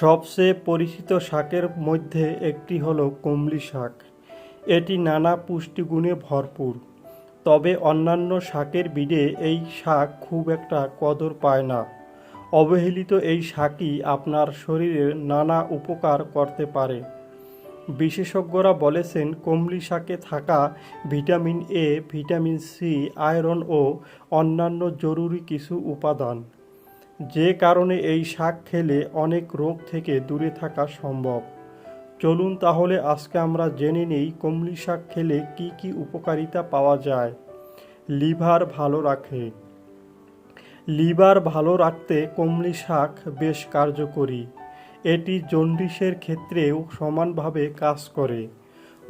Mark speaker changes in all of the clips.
Speaker 1: সবচেয়ে পরিচিত শাকের মধ্যে একটি হলো কমলি শাক। এটি নানা পুষ্টিগুণে ভরপুর। তবে অন্যান্য শাকের বিডে এই শাক খুব একটা কদর পায় না। অবহেলিত এই শাকই আপনার শরীরের নানা উপকার করতে পারে। বিশেষজ্ঞরা বলেছেন, কমলি শাকে থাকা vitamin A, vitamin C, iron ও অন্যান্য জরুরি কিছু উপাদান। যে কারণে এই শাক খেলে অনেক রোগ থেকে দূরে থাকা সম্ভব। চলুন তাহলে আজকে আমরা জেনে নেই কমলি শাক খেলে কি কি উপকারিতা পাওয়া যায়। লিভার ভালো রাখে। লিভার ভালো রাখতে কমলি শাক বেশ কার্যকরী। এটি জন্ডিসের ক্ষেত্রেও সমানভাবে কাজ করে।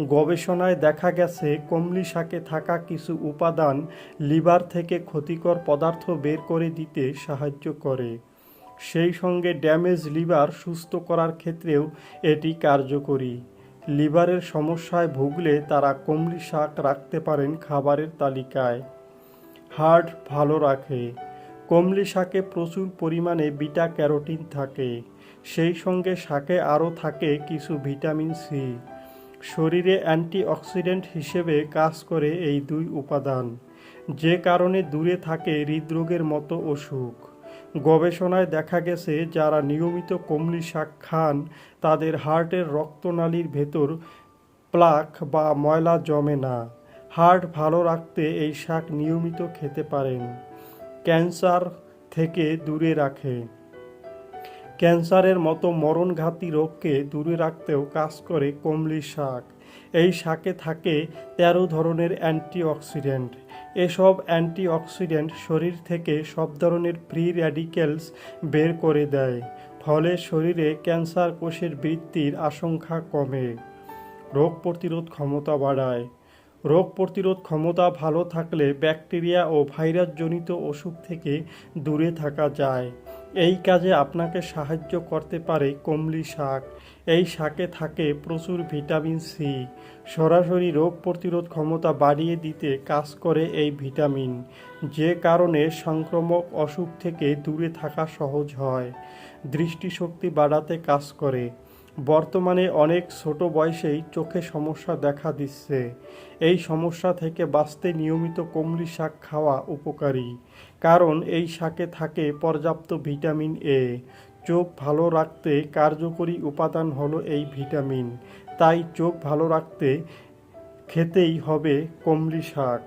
Speaker 1: গবেষণায় দেখা গেছে, কমলি শাকে থাকা কিছু উপাদান লিভার থেকে ক্ষতিকর পদার্থ বের করে দিতে সাহায্য করে। সেই সঙ্গে ড্যামেজ লিভার সুস্থ করার ক্ষেত্রেও এটি কার্যকরী। লিভারের সমস্যায় ভুগলে তারা কমলি শাক রাখতে পারেন খাবারের তালিকায়। হার্ট ভালো রাখে। কমলি শাকে প্রচুর পরিমাণে বিটা ক্যারোটিন থাকে। সেই সঙ্গে শাকে আরও থাকে কিছু ভিটামিন সি। শরীরে অ্যান্টিঅক্সিডেন্ট হিসেবে কাজ করে এই দুই উপাদান, যে কারণে দূরে থাকে হৃদরোগের মতো অসুখ। গবেষণায় দেখা গেছে, যারা নিয়মিত কমলি শাক খান, তাদের হার্টের রক্তনালীর ভেতর প্লাক বা ময়লা জমে না। হার্ট ভালো রাখতে এই শাক নিয়মিত খেতে পারেন। ক্যান্সার থেকে দূরে রাখে। ক্যান্সারের মতো মরণঘাতী রোগকে দূরে রাখতেও কাজ করে কমলি শাক। এই শাকে থাকে তেরো ধরনের অ্যান্টিঅক্সিডেন্ট। এসব অ্যান্টিঅক্সিডেন্ট শরীর থেকে সব ধরনের ফ্রি র্যাডিক্যালস বের করে দেয়। ফলে শরীরে ক্যান্সার কোষের বৃদ্ধির আশঙ্কা কমে। রোগ প্রতিরোধ ক্ষমতা বাড়ায়। রোগ প্রতিরোধ ক্ষমতা ভালো থাকলে ব্যাকটেরিয়া ও ভাইরাসজনিত অসুখ থেকে দূরে থাকা যায়। এই কাজে আপনাকে সাহায্য করতে পারে কমলি শাক। এই শাকে থাকে প্রচুর ভিটামিন সি। সরাসরি রোগ প্রতিরোধ ক্ষমতা বাড়িয়ে দিতে কাজ করে এই ভিটামিন। যে কারণে সংক্রমক অসুখ থেকে দূরে থাকা সহজ হয়। দৃষ্টিশক্তি বাড়াতে কাজ করে। বর্তমানে অনেক ছোট বয়সেই চোখে সমস্যা দেখা দিচ্ছে। এই সমস্যা থেকে বাঁচতে নিয়মিত কমলি শাক খাওয়া উপকারী, কারণ এই শাকে থাকে পর্যাপ্ত ভিটামিন এ। চোখ ভালো রাখতে কার্যকরী উপাদান হলো এই ভিটামিন, তাই চোখ ভালো রাখতে খেতেই হবে কমলি শাক।